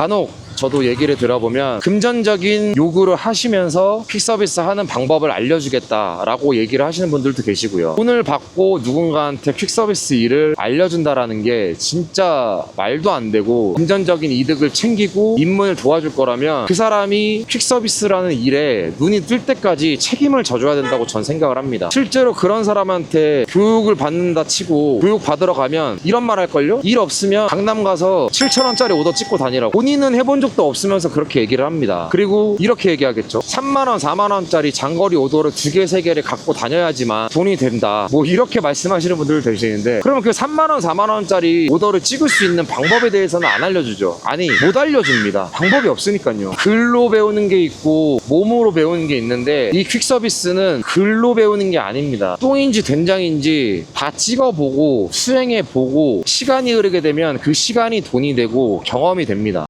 간혹 저도 얘기를 들어보면 금전적인 요구를 하시면서 퀵서비스 하는 방법을 알려주겠다라고 얘기를 하시는 분들도 계시고요. 돈을 받고 누군가한테 퀵서비스 일을 알려준다라는 게 진짜 말도 안 되고 금전적인 이득을 챙기고 입문을 도와줄 거라면 그 사람이 퀵서비스라는 일에 눈이 뜰 때까지 책임을 져줘야 된다고 전 생각을 합니다. 실제로 그런 사람한테 교육을 받는다 치고 교육 받으러 가면 이런 말 할걸요? 일 없으면 강남 가서 7천원짜리 오더 찍고 다니라고 본인은 해본 적도 없으면서 그렇게 얘기를 합니다. 그리고 이렇게 얘기하겠죠. 3만원, 4만원짜리 장거리 오더를 두 개, 세 개를 갖고 다녀야지만 돈이 된다. 뭐 이렇게 말씀하시는 분들 계시는데 그러면 그 3만원, 4만원짜리 오더를 찍을 수 있는 방법에 대해서는 안 알려주죠. 아니, 못 알려줍니다. 방법이 없으니까요. 글로 배우는 게 있고 몸으로 배우는 게 있는데 이 퀵 서비스는 글로 배우는 게 아닙니다. 똥인지 된장인지 다 찍어보고 수행해보고 시간이 흐르게 되면 그 시간이 돈이 되고 경험이 됩니다.